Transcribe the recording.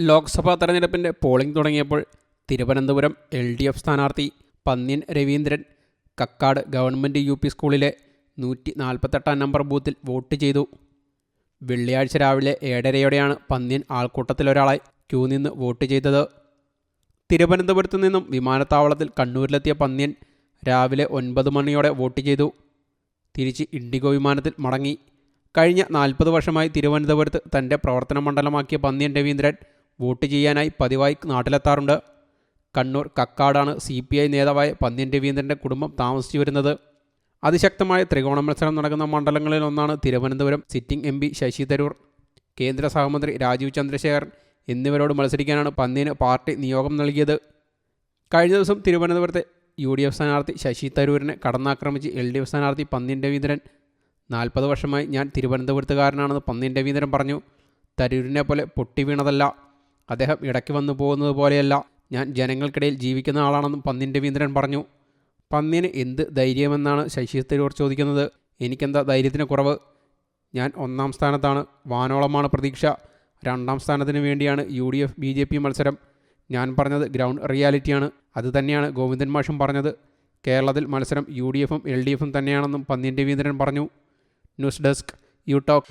ലോക്സഭാ തെരഞ്ഞെടുപ്പിന്റെ പോളിംഗ് തുടങ്ങിയപ്പോൾ Thiruvananthapuram L D F സ്ഥാനാർത്ഥി Pannyan Raveendran Kakkad government U P സ്കൂളിലെ നൂറ്റി നാൽപ്പത്തെട്ടാം നമ്പർ ബൂത്തിൽ വോട്ട് ചെയ്തു. വെള്ളിയാഴ്ച രാവിലെ ഏഴരയോടെയാണ് പന്ന്യൻ ആൾക്കൂട്ടത്തിലൊരാളായി ക്യൂ നിന്ന് വോട്ട് ചെയ്തത്. തിരുവനന്തപുരത്തു നിന്നും വിമാനത്താവളത്തിൽ കണ്ണൂരിലെത്തിയ പന്ന്യൻ രാവിലെ ഒൻപത് മണിയോടെ വോട്ട് ചെയ്തു. തിരിച്ച് ഇൻഡിഗോ വിമാനത്തിൽ മടങ്ങി. കഴിഞ്ഞ നാൽപ്പത് വർഷമായി തിരുവനന്തപുരത്ത് തന്റെ പ്രവർത്തന മണ്ഡലമാക്കിയ പന്ന്യൻ രവീന്ദ്രൻ വോട്ട് ചെയ്യാനായി പതിവായി നാട്ടിലെത്താറുണ്ട്. കണ്ണൂർ കക്കാടാണ് സി പി ഐ നേതാവായ പന്ന്യൻ രവീന്ദ്രന്റെ കുടുംബം താമസിച്ചു വരുന്നത്. അതിശക്തമായ ത്രികോണ മത്സരം നടക്കുന്ന മണ്ഡലങ്ങളിൽ ഒന്നാണ് Thiruvananthapuram sitting M P Shashi Tharoor. കേന്ദ്ര സഹമന്ത്രി രാജീവ് ചന്ദ്രശേഖരൻ എന്നിവരോട് മത്സരിക്കാനാണ് പന്ന്യന് പാർട്ടി നിയോഗം നൽകിയത്. കഴിഞ്ഞ ദിവസം തിരുവനന്തപുരത്തെ യു ഡി എഫ് സ്ഥാനാർത്ഥി ശശി തരൂരിനെ കടന്നാക്രമിച്ച് എൽ ഡി എഫ് സ്ഥാനാർത്ഥി പന്ന്യൻ രവീന്ദ്രൻ. നാൽപ്പത് വർഷമായി ഞാൻ തിരുവനന്തപുരത്തുകാരനാണെന്ന് പന്ന്യൻ രവീന്ദ്രൻ പറഞ്ഞു. തരൂരിനെ പോലെ പൊട്ടി വീണതല്ല. അദ്ദേഹം ഇടയ്ക്ക് വന്നു പോകുന്നത് പോലെയല്ല. ഞാൻ ജനങ്ങൾക്കിടയിൽ ജീവിക്കുന്ന ആളാണെന്നും പന്ന്യൻ രവീന്ദ്രൻ പറഞ്ഞു. പന്നിന് എന്ത് ധൈര്യമെന്നാണ് ശശി തരൂർ ചോദിക്കുന്നത്. എനിക്കെന്താ ധൈര്യത്തിന് കുറവ്? ഞാൻ ഒന്നാം സ്ഥാനത്താണ്. വാനോളമാണ് പ്രതീക്ഷ. രണ്ടാം സ്ഥാനത്തിന് വേണ്ടിയാണ് U D F B J P മത്സരം. ഞാൻ പറഞ്ഞത് ഗ്രൗണ്ട് റിയാലിറ്റിയാണ്. അത് തന്നെയാണ് ഗോവിന്ദൻ മാഷും പറഞ്ഞത്. കേരളത്തിൽ മത്സരം യു ഡി എഫും എൽ ഡി എഫും തന്നെയാണെന്നും പന്ന്യൻ രവീന്ദ്രൻ പറഞ്ഞു. News desk you talk.